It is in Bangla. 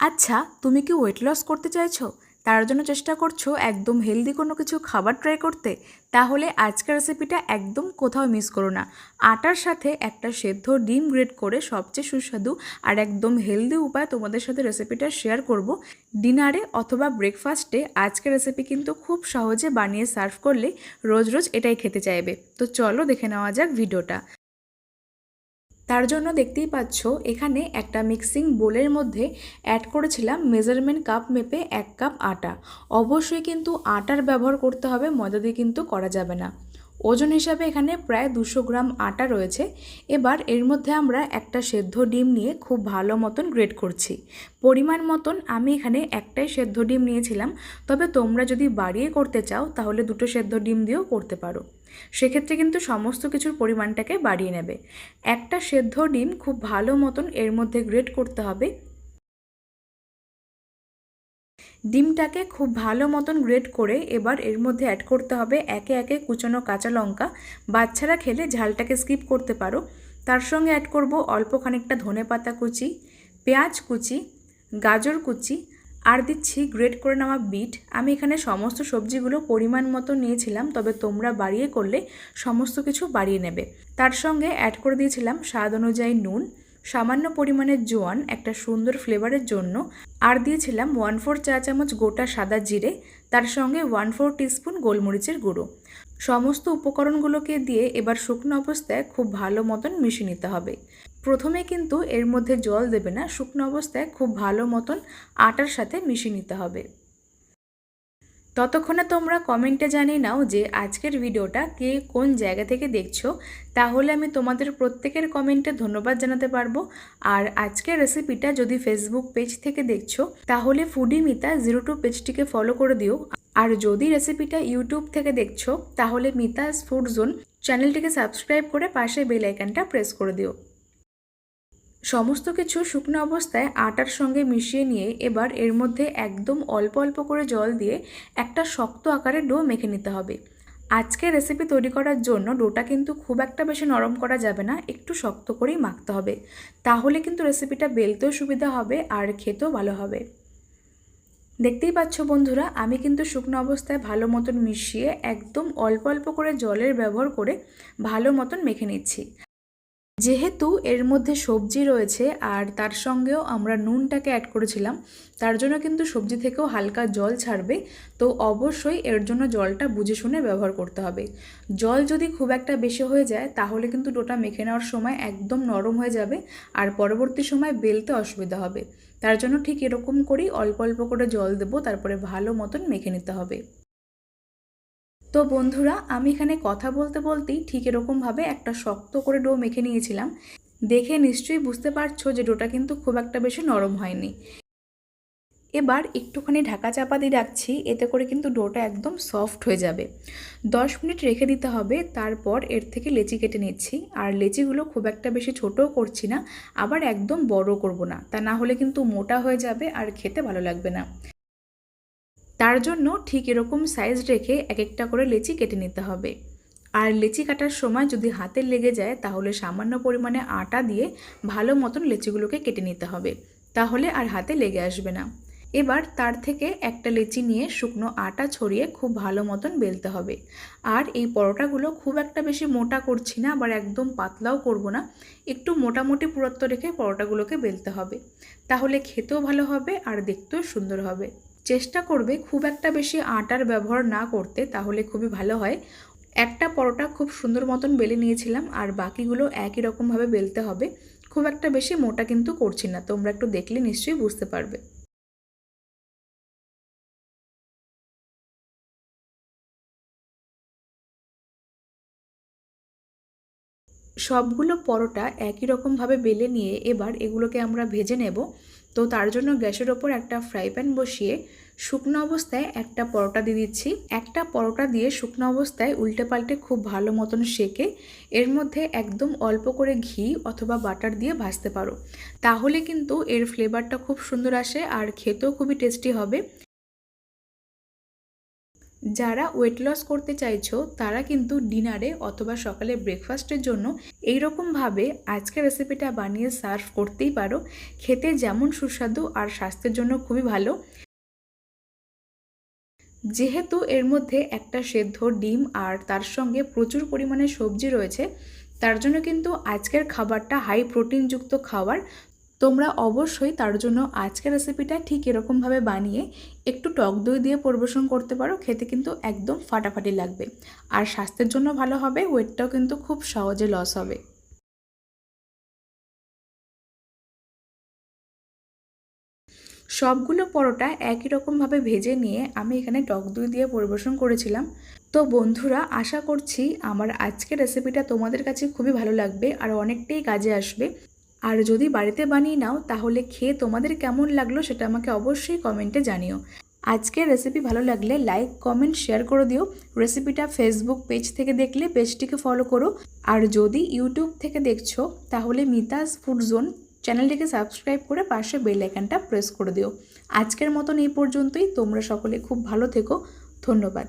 আচ্ছা তুমি কি ওয়েট লস করতে চাইছো? তার জন্য চেষ্টা করছ একদম হেলদি কোনো কিছু খাবার ট্রাই করতে? তাহলে আজকের রেসিপিটা একদম কোথাও মিস করো না। আটার সাথে একটা সেদ্ধ ডিম গ্রেট করে সবচেয়ে সুস্বাদু আর একদম হেলদি উপায় তোমাদের সাথে রেসিপিটা শেয়ার করব। ডিনারে অথবা ব্রেকফাস্টে আজকের রেসিপি কিন্তু খুব সহজে বানিয়ে সার্ভ করলে রোজ রোজ এটাই খেতে চাইবে। তো চলো দেখে নেওয়া যাক ভিডিওটা তার জন্য দেখতেই পাচ্ছ, এখানে একটা মিক্সিং বোলের মধ্যে অ্যাড করেছিলাম মেজারমেন্ট কাপ মেপে এক কাপ আটা। অবশ্যই কিন্তু আটার ব্যবহার করতে হবে, ময়দা দিয়ে কিন্তু করা যাবে না। ওজন হিসাবে এখানে প্রায় দুশো গ্রাম আটা রয়েছে। এবার এর মধ্যে আমরা একটা সেদ্ধ ডিম নিয়ে খুব ভালো মতন গ্রেড করছি। পরিমাণ মতন আমি এখানে একটাই সেদ্ধ ডিম নিয়েছিলাম। তবে তোমরা যদি বাড়িয়ে করতে চাও, তাহলে দুটো সেদ্ধ ডিম দিয়েও করতে পারো। সেক্ষেত্রে কিন্তু সমস্ত কিছুর পরিমাণটাকে বাড়িয়ে নেবে। একটা সেদ্ধ ডিম খুব ভালো মতন এর মধ্যে গ্রেড করতে হবে। ডিমটাকে খুব ভালো মতন গ্রেট করে এবার এর মধ্যে অ্যাড করতে হবে একে একে কুচানো কাঁচা লঙ্কা। বাচ্চারা খেলে ঝালটাকে স্কিপ করতে পারো। তার সঙ্গে অ্যাড করব অল্প খানিকটা ধনে পাতা কুচি, পেঁয়াজ কুচি, গাজর কুচি আর দিচ্ছি গ্রেট করে নেওয়া বিট। আমি এখানে সমস্ত সবজিগুলো পরিমাণ মতো নিয়েছিলাম, তবে তোমরা বাড়িয়ে করলে সমস্ত কিছু বাড়িয়ে নেবে। তার সঙ্গে অ্যাড করে দিয়েছিলাম স্বাদ অনুযায়ী নুন। সামান্য পরিমাণের জোয়ান, একটা সুন্দর ফ্লেভারের জন্য আর দিয়েছিলাম ওয়ান ফোর চা চামচ গোটা সাদা জিরে, তার সঙ্গে ওয়ান ফোর টিস্পুন গোলমরিচের গুঁড়ো। সমস্ত উপকরণগুলোকে দিয়ে এবার শুকনো অবস্থায় খুব ভালো মতন মিশিয়ে নিতে হবে। প্রথমে কিন্তু এর মধ্যে জল দেবে না, শুকনো অবস্থায় খুব ভালো মতন আটার সাথে মিশিয়ে নিতে হবে। ততক্ষণে তোমরা কমেন্টে জানিয়ে নাও যে আজকের ভিডিওটা কে কোন জায়গা থেকে দেখছ। তাহলে আমি তোমাদের প্রত্যেকের কমেন্টে ধন্যবাদ জানাতে পারব। আর আজকের রেসিপিটা যদি ফেসবুক পেজ থেকে দেখছ, তাহলে ফুডি মিতা জিরো টু পেজটিকে ফলো করে দিও। আর যদি রেসিপিটা ইউটিউব থেকে দেখছ, তাহলে মিতাস ফুড জোন চ্যানেলটিকে সাবস্ক্রাইব করে পাশে বেল আইকনটা প্রেস করে দিও। সমস্ত কিছু শুকনো অবস্থায় আটার সঙ্গে মিশিয়ে নিয়ে এবার এর মধ্যে একদম অল্প অল্প করে জল দিয়ে একটা শক্ত আকারে ডো মেখে নিতে হবে। আজকে রেসিপি তৈরি করার জন্য ডোটা কিন্তু খুব একটা বেশি নরম করা যাবে না, একটু শক্ত করেই মাখতে হবে। তাহলে কিন্তু রেসিপিটা বেলতেও সুবিধা হবে আর খেতেও ভালো হবে। দেখতেই পাচ্ছ বন্ধুরা, আমি কিন্তু শুকনো অবস্থায় ভালো মতন মিশিয়ে একদম অল্প অল্প করে জলের ব্যবহার করে ভালো মতন মেখে নিচ্ছি। যেহেতু এর মধ্যে সবজি রয়েছে আর তার সঙ্গেও আমরা নুনটাকে অ্যাড করেছিলাম, তার জন্য কিন্তু সবজি থেকেও হালকা জল ছাড়বে। তো অবশ্যই এর জন্য জলটা বুঝে শুনে ব্যবহার করতে হবে। জল যদি খুব একটা বেশি হয়ে যায়, তাহলে কিন্তু ডোটা মেখে নেওয়ার সময় একদম নরম হয়ে যাবে আর পরবর্তী সময় বেলতে অসুবিধা হবে। তার জন্য ঠিক এরকম করেই অল্প অল্প করে জল দেবো, তারপরে ভালো মতন মেখে নিতে হবে। তো বন্ধুরা, আমি এখানে কথা বলতে বলতেই ঠিক এরকমভাবে একটা শক্ত করে ডো মেখে নিয়েছিলাম। দেখে নিশ্চয়ই বুঝতে পারছ যে ডোটা কিন্তু খুব একটা বেশি নরম হয়নি। এবার একটুখানি ঢাকা চাপা দিয়ে রাখছি, এতে করে কিন্তু ডোটা একদম সফট হয়ে যাবে। দশ মিনিট রেখে দিতে হবে, তারপর এর থেকে লেচি কেটে নিচ্ছি। আর লেচিগুলো খুব একটা বেশি ছোটও করছি না, আবার একদম বড় করব না। তা না হলে কিন্তু মোটা হয়ে যাবে আর খেতে ভালো লাগবে না। তার জন্য ঠিক এরকম সাইজ রেখে এক একটা করে লেচি কেটে নিতে হবে। আর লেচি কাটার সময় যদি হাতে লেগে যায়, তাহলে সামান্য পরিমাণে আটা দিয়ে ভালো মতন লেচিগুলোকে কেটে নিতে হবে। তাহলে আর হাতে লেগে আসবে না। এবার তার থেকে একটা লেচি নিয়ে শুকনো আটা ছড়িয়ে খুব ভালো মতন বেলতে হবে। আর এই পরোটাগুলো খুব একটা বেশি মোটা করছি না, আবার একদম পাতলাও করব না। একটু মোটামুটি পুরত্ব রেখে পরোটাগুলোকে বেলতে হবে। তাহলে খেতেও ভালো হবে আর দেখতেও সুন্দর হবে। চেষ্টা করবে খুব একটা বেশি আটার ব্যবহার না করতে, তাহলে খুবই ভালো হয়। একটা পরোটা খুব সুন্দর মতন বেলে নিয়েছিলাম, আর বাকিগুলো একই রকমভাবে বেলতে হবে। খুব একটা বেশি মোটা কিন্তু করছি না, তোমরা একটু দেখলে নিশ্চয়ই বুঝতে পারবে। সবগুলো পরোটা একই রকমভাবে বেলে নিয়ে এবার এগুলোকে আমরা ভেজে নেব। তো তার জন্য গ্যাসের ওপর একটা ফ্রাই প্যান বসিয়ে শুকনো অবস্থায় একটা পরোটা দিয়ে দিচ্ছি। একটা পরোটা দিয়ে শুকনো অবস্থায় উল্টে পাল্টে খুব ভালো মতন সেকে, এর মধ্যে একদম অল্প করে ঘি অথবা বাটার দিয়ে ভাজতে পারো। তাহলে কিন্তু এর ফ্লেভারটা খুব সুন্দর আসে আর খেতেও খুবই টেস্টি হবে। যারা ওয়েট লস করতে চাইছো, তারা কিন্তু ডিনারে অথবা সকালে ব্রেকফাস্টের জন্য এই রকমভাবে আজকের রেসিপিটা বানিয়ে সার্ভ করতেই পারো। খেতে যেমন সুস্বাদু আর স্বাস্থ্যের জন্য খুবই ভালো। যেহেতু এর মধ্যে একটা সেদ্ধ ডিম আর তার সঙ্গে প্রচুর পরিমাণে সবজি রয়েছে, তার জন্য কিন্তু আজকের খাবারটা হাই প্রোটিনযুক্ত খাবার তোমরা অবশ্যই তার জন্য আজকের রেসিপিটা ঠিক এরকমভাবে বানিয়ে একটু টক দই দিয়ে পরিবেশন করতে পারো, খেতে কিন্তু একদম ফাটাফাটি লাগবে। আর স্বাস্থ্যের জন্য ভালো হবে ওয়েটটাও কিন্তু খুব সহজে লস হবে। সবগুলো পরোটা একই রকমভাবে ভেজে নিয়ে আমি এখানে টক দই দিয়ে পরিবেশন করেছিলাম। তো বন্ধুরা, আশা করছি আমার আজকের রেসিপিটা তোমাদের কাছে খুবই ভালো লাগবে আর অনেকটাই কাজে আসবে। আর যদি বাড়িতে বানিয়ে নাও, তাহলে খেয়ে তোমাদের কেমন লাগল সেটা আমাকে অবশ্যই কমেন্টে জানিও। আজকের রেসিপি ভালো লাগলে লাইক কমেন্ট শেয়ার করে দিও। রেসিপিটা ফেসবুক পেজ থেকে দেখলে পেজটিকে ফলো করো। আর যদি ইউটিউব থেকে দেখছ, তাহলে মিতাস ফুড জোন চ্যানেলটিকে সাবস্ক্রাইব করে পাশে বেল আইকনটা প্রেস করে দিও। আজকের মতন এই পর্যন্তই। তোমরা সকলে খুব ভালো থেকো। ধন্যবাদ।